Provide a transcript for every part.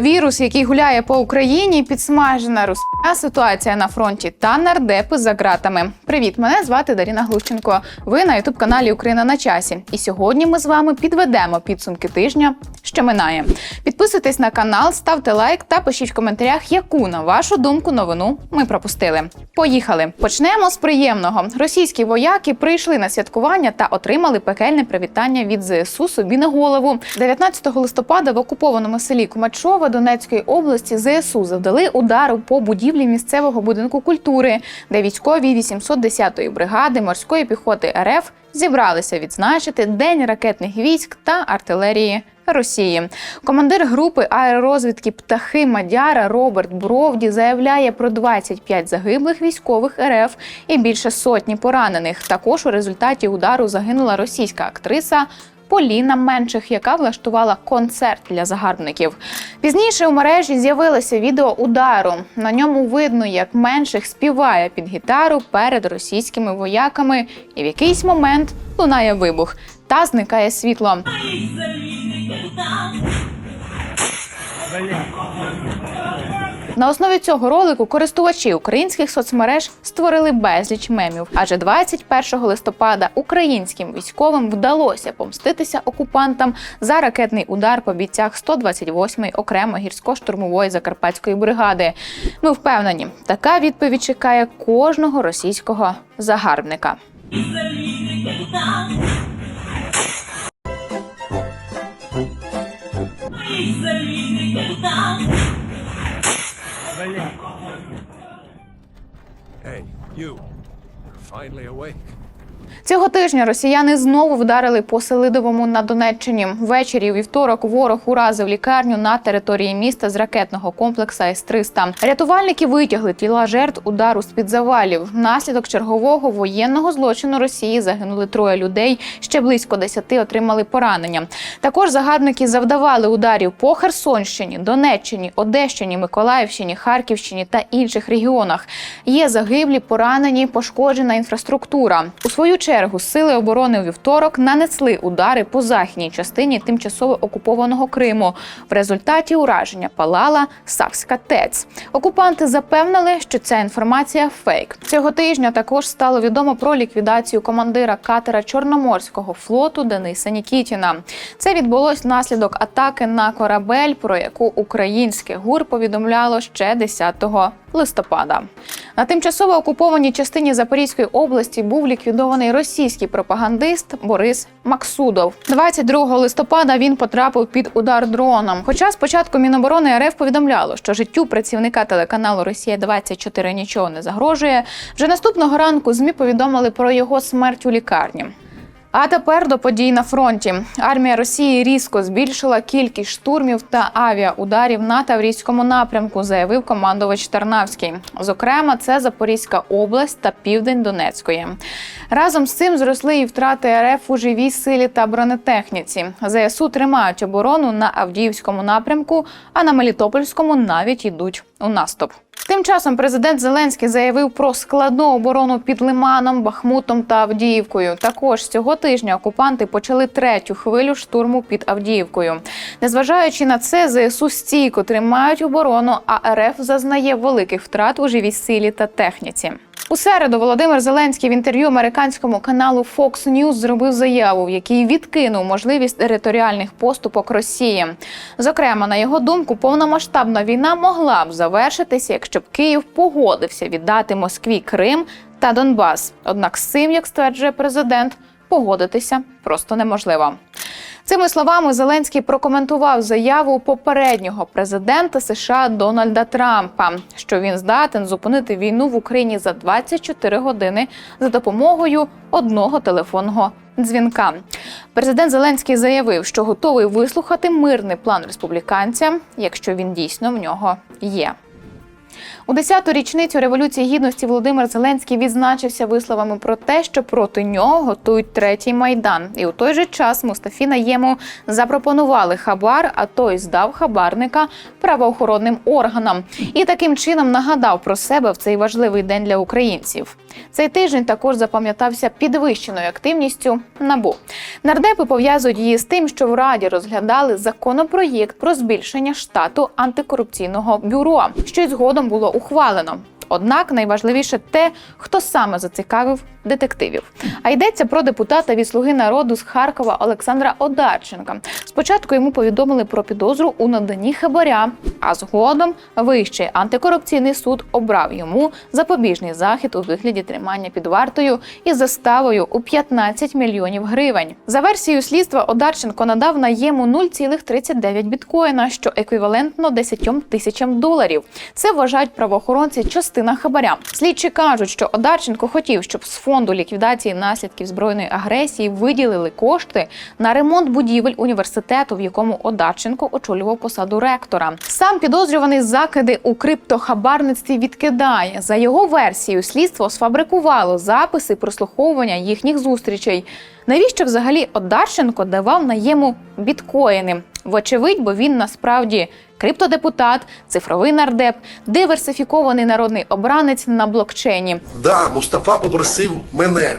Вірус, який гуляє по Україні, підсмажена русня ситуація на фронті та нардепи за ґратами. Привіт, мене звати Даріна Глущенко. Ви на ютуб каналі Україна на часі. І сьогодні ми з вами підведемо підсумки тижня, що минає. Підписуйтесь на канал, ставте лайк та пишіть в коментарях, яку на вашу думку новину ми пропустили. Поїхали. Почнемо з приємного. Російські вояки прийшли на святкування та отримали пекельне привітання від ЗСУ собі на голову. 19 листопада в окупованому селі Кумачова Донецької області ЗСУ завдали удару по будівлі місцевого будинку культури, де військові 810-ї бригади морської піхоти РФ зібралися відзначити День ракетних військ та артилерії. Росії командир групи аеророзвідки птахи Мадяра Роберт Бровді заявляє про 25 загиблих військових РФ і більше сотні поранених. Також у результаті удару загинула російська актриса. Поліна Менчих, яка влаштувала концерт для загарбників. Пізніше у мережі з'явилося відео удару. На ньому видно, як Менших співає під гітару перед російськими вояками, і в якийсь момент лунає вибух та зникає світло. На основі цього ролику користувачі українських соцмереж створили безліч мемів. Адже 21 листопада українським військовим вдалося помститися окупантам за ракетний удар по бійцях 128-ї окремо гірсько-штурмової закарпатської бригади. Ми впевнені, така відповідь чекає кожного російського загарбника. Hey, you. You're finally awake. Цього тижня росіяни знову вдарили по Селидовому на Донеччині. Ввечері у вівторок ворог уразив лікарню на території міста з ракетного комплексу С-300. Рятувальники витягли тіла жертв удару з під завалів. Внаслідок чергового воєнного злочину Росії загинули троє людей. Ще близько десяти отримали поранення. Також загарбники завдавали ударів по Херсонщині, Донеччині, Одещині, Миколаївщині, Харківщині та інших регіонах. Є загиблі, поранені, пошкоджена інфраструктура. У свою чергу сили оборони у вівторок нанесли удари по західній частині тимчасово окупованого Криму. В результаті ураження палала Сакська ТЕЦ. Окупанти запевнили, що ця інформація фейк. Цього тижня також стало відомо про ліквідацію командира катера Чорноморського флоту Дениса Нікітіна. Це відбулось внаслідок атаки на корабель, про яку українське ГУР повідомляло ще 10 листопада. На тимчасово окупованій частині Запорізької області був ліквідований російський пропагандист Борис Максудов. 22 листопада він потрапив під удар дроном. Хоча спочатку Міноборони РФ повідомляло, що життю працівника телеканалу Росія 24 нічого не загрожує. Вже наступного ранку змі повідомили про його смерть у лікарні. А тепер до подій на фронті. Армія Росії різко збільшила кількість штурмів та авіаударів на Таврійському напрямку, заявив командувач Тарнавський. Зокрема, це Запорізька область та південь Донецької. Разом з цим зросли і втрати РФ у живій силі та бронетехніці. ЗСУ тримають оборону на Авдіївському напрямку, а на Мелітопольському навіть йдуть у наступ. Тим часом президент Зеленський заявив про складну оборону під Лиманом, Бахмутом та Авдіївкою. Також цього тижня окупанти почали третю хвилю штурму під Авдіївкою. Незважаючи на це, ЗСУ стійко тримають оборону, а РФ зазнає великих втрат у живій силі та техніці. У середу Володимир Зеленський в інтерв'ю американському каналу Fox News зробив заяву, в якій відкинув можливість територіальних поступок Росії. Зокрема, на його думку, повномасштабна війна могла б завершитися, якщо б Київ погодився віддати Москві Крим та Донбас. Однак з цим, як стверджує президент, погодитися просто неможливо. Цими словами Зеленський прокоментував заяву попереднього президента США Дональда Трампа, що він здатен зупинити війну в Україні за 24 години за допомогою одного телефонного дзвінка. Президент Зеленський заявив, що готовий вислухати мирний план республіканця, якщо він дійсно в нього є. У 10-ту річницю революції гідності Володимир Зеленський відзначився висловами про те, що проти нього готують третій майдан. І у той же час Мустафі Наєму запропонували хабар, а той здав хабарника правоохоронним органам і таким чином нагадав про себе в цей важливий день для українців. Цей тиждень також запам'ятався підвищеною активністю набу. Нардепи пов'язують її з тим, що в раді розглядали законопроєкт про збільшення штату антикорупційного бюро, що й згодом було ухвалено. Однак найважливіше те, хто саме зацікавив детективів. А йдеться про депутата від слуги народу з Харкова Олександра Одарченка. Спочатку йому повідомили про підозру у наданні хабаря, а згодом Вищий антикорупційний суд обрав йому запобіжний захід у вигляді тримання під вартою із заставою у 15 мільйонів гривень. За версією слідства Одарченко надав наєму 0,39 біткоїна, що еквівалентно 10 тисячам доларів. Це вважають правоохоронці частина хабаря. Слідчі кажуть, що Одарченко хотів, щоб з фонду ліквідації наслідків збройної агресії виділили кошти на ремонт будівель університету, в якому Одарченко очолював посаду ректора. Сам підозрюваний закиди у криптохабарництві відкидає. За його версією, слідство сфабрикувало записи прослуховування їхніх зустрічей. Навіщо взагалі Одарченко давав наєму біткоїни? Вочевидь, бо він насправді криптодепутат, цифровий нардеп, диверсифікований народний обранець на блокчейні. Да, Мустафа попросив мене,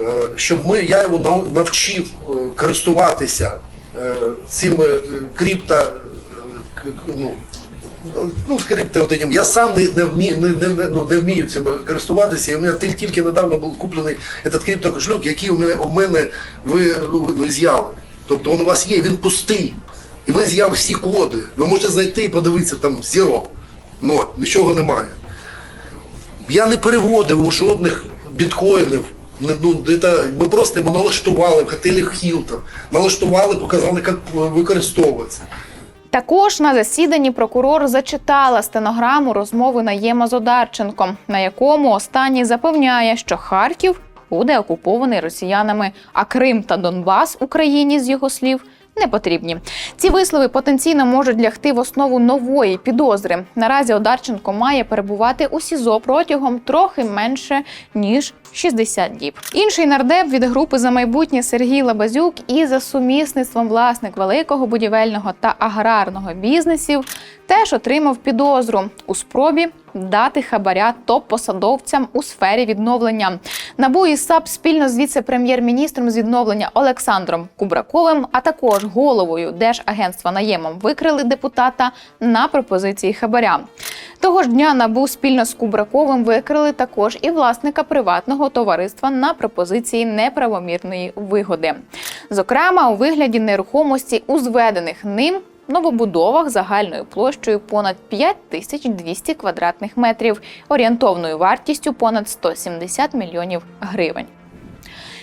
е, щоб ми, я його навчив е, користуватися е, цими е, крипто, ну, ну, от. Я сам не, вмію, не, не, не, ну, не вмію цим користуватися. І у мене тільки, недавно був куплений этот криптокошельок, який у мене, у мене ви, ну, ви, ви з'яли. Тобто він у вас є, він пустий. І ви з'яли всі коди. Ви можете знайти і подивитися там зіро. Ну, нічого немає. Я не переводив жодних біткоїнів. Ну, це, ми просто його налаштували в готелі Хілтон. Налаштували, показали, як використовуватися. Також на засіданні прокурор зачитала стенограму розмови Наєма з Одарченком, на якому останній запевняє, що Харків буде окупований росіянами, а Крим та Донбас Україні з його слів. Не потрібні ці вислови потенційно можуть лягти в основу нової підозри. Наразі Одарченко має перебувати у СІЗО протягом трохи менше ніж 60 діб. Інший нардеп від групи за майбутнє Сергій Лабазюк і за сумісництвом власник великого будівельного та аграрного бізнесів теж отримав підозру у спробі дати хабаря топ-посадовцям у сфері відновлення. Набу і САП спільно з віце-прем'єр-міністром з відновлення Олександром Кубраковим, а також головою Держагентства наємом викрили депутата на пропозиції хабаря. Того ж дня набу спільно з Кубраковим викрили також і власника приватного товариства на пропозиції неправомірної вигоди, зокрема у вигляді нерухомості у зведених ним новобудовах загальною площею понад 5200 квадратних метрів, орієнтовною вартістю понад 170 мільйонів гривень.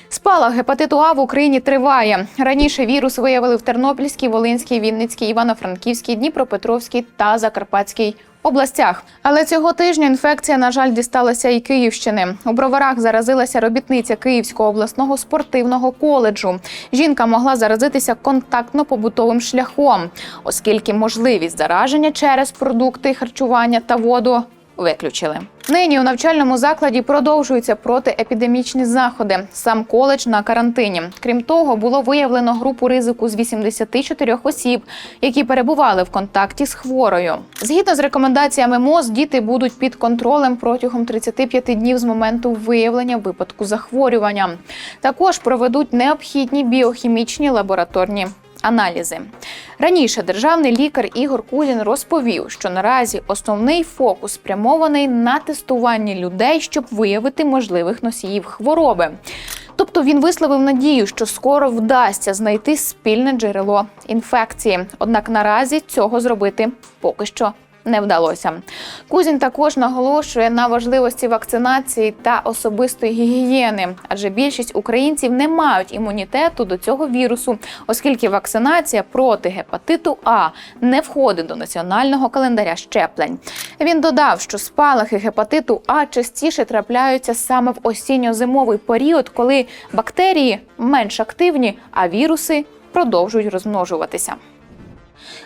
Спалах гепатиту А в Україні триває. Раніше вірус виявили в Тернопільській, Волинській, Вінницькій, Івано-Франківській, Дніпропетровській та Закарпатській областях. Але цього тижня інфекція, на жаль, дісталася і Київщини. У броварах заразилася робітниця Київського обласного спортивного коледжу. Жінка могла заразитися контактно-побутовим шляхом, оскільки можливість зараження через продукти харчування та воду виключили. Нині у навчальному закладі продовжуються протиепідемічні заходи. Сам коледж на карантині. Крім того, було виявлено групу ризику з 84 осіб, які перебували в контакті з хворою. Згідно з рекомендаціями МОЗ, діти будуть під контролем протягом 35 днів з моменту виявлення випадку захворювання. Також проведуть необхідні біохімічні лабораторні аналізи. Раніше державний лікар Ігор Кулін розповів, що наразі основний фокус спрямований на тестування людей, щоб виявити можливих носіїв хвороби. Тобто він висловив надію, що скоро вдасться знайти спільне джерело інфекції. Однак наразі цього зробити поки що не вдалося. Кузін також наголошує на важливості вакцинації та особистої гігієни, адже більшість українців не мають імунітету до цього вірусу, оскільки вакцинація проти гепатиту А не входить до національного календаря щеплень. Він додав, що спалахи гепатиту А частіше трапляються саме в осінньо-зимовий період, коли бактерії менш активні, а віруси продовжують розмножуватися.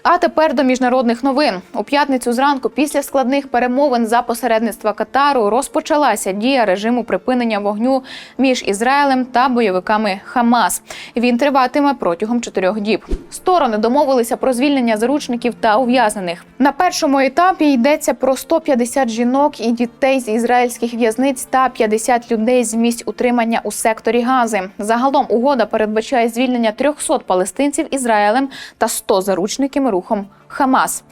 А тепер до міжнародних новин. У п'ятницю зранку, після складних перемовин за посередництва Катару, розпочалася дія режиму припинення вогню між Ізраїлем та бойовиками Хамас. Він триватиме протягом чотирьох діб. Сторони домовилися про звільнення заручників та ув'язнених. На першому етапі йдеться про 150 жінок і дітей з ізраїльських в'язниць та 50 людей з місць утримання у секторі Гази. Загалом угода передбачає звільнення 300 палестинців Ізраїлем та 100 заручниками рухом Хамас.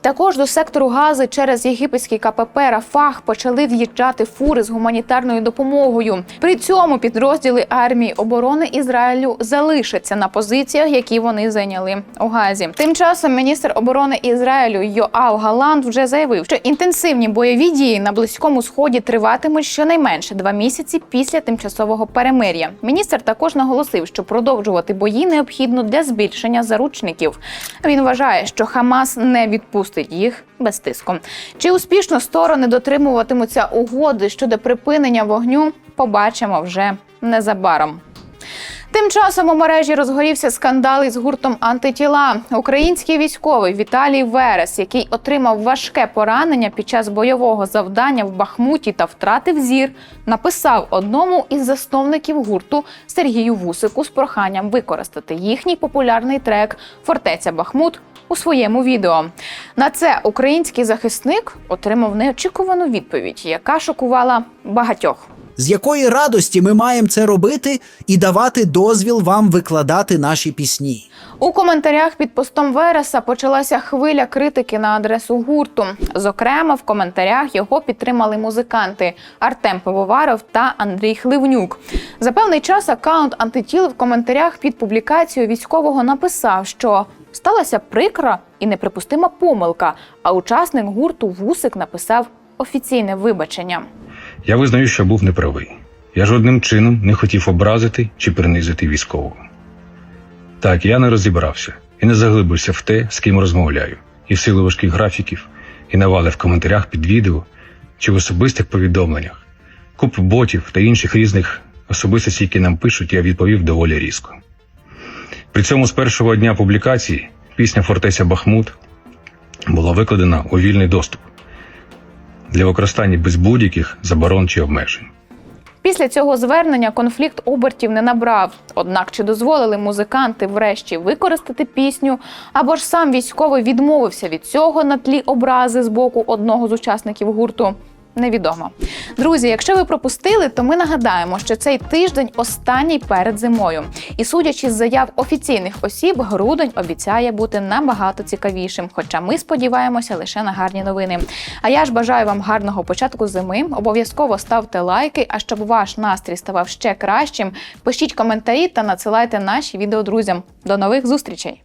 Також до сектору Гази через єгипетський КПП Рафах почали в'їжджати фури з гуманітарною допомогою. При цьому підрозділи армії оборони Ізраїлю залишаться на позиціях, які вони зайняли у Газі. Тим часом міністр оборони Ізраїлю Йоав Галанд вже заявив, що інтенсивні бойові дії на близькому сході триватимуть щонайменше два місяці після тимчасового перемир'я. Міністр також наголосив, що продовжувати бої необхідно для збільшення заручників. Він вважає, що Хамас не відпустить їх без тиску. Чи успішно сторони дотримуватимуться угоди щодо припинення вогню? Побачимо вже незабаром. Тим часом у мережі розгорівся скандал із гуртом антитіла. Український військовий Віталій Верес, який отримав важке поранення під час бойового завдання в Бахмуті та втратив зір, написав одному із засновників гурту Сергію Вусику з проханням використати їхній популярний трек Фортеця Бахмут у своєму відео. На це український захисник отримав неочікувану відповідь, яка шокувала багатьох. З якої радості ми маємо це робити і давати дозвіл вам викладати наші пісні? У коментарях під постом Вереса почалася хвиля критики на адресу гурту. Зокрема, в коментарях його підтримали музиканти Артем Пивоваров та Андрій Хливнюк. За певний час акаунт антитіл в коментарях під публікацією військового написав, що сталася прикра і неприпустима помилка. А учасник гурту Вусик написав офіційне вибачення. Я визнаю, що був неправий. Я жодним чином не хотів образити чи принизити військового. Так, я не розібрався і не заглибився в те, з ким розмовляю, і в силу важких графіків, і навали в коментарях під відео чи в особистих повідомленнях, куп ботів та інших різних особистостей, які нам пишуть, я відповів доволі різко. При цьому з першого дня публікації пісня Фортеця Бахмут була викладена у вільний доступ для використання без будь-яких заборон чи обмежень. Після цього звернення конфлікт обертів не набрав. Однак чи дозволили музиканти врешті використати пісню, або ж сам військовий відмовився від цього на тлі образи з боку одного з учасників гурту. Невідомо. Друзі, якщо ви пропустили, то ми нагадаємо, що цей тиждень останній перед зимою. І судячи з заяв офіційних осіб, грудень обіцяє бути набагато цікавішим. Хоча ми сподіваємося лише на гарні новини. А я ж бажаю вам гарного початку зими. Обов'язково ставте лайки. А щоб ваш настрій ставав ще кращим, пишіть коментарі та надсилайте наші відео друзям. До нових зустрічей!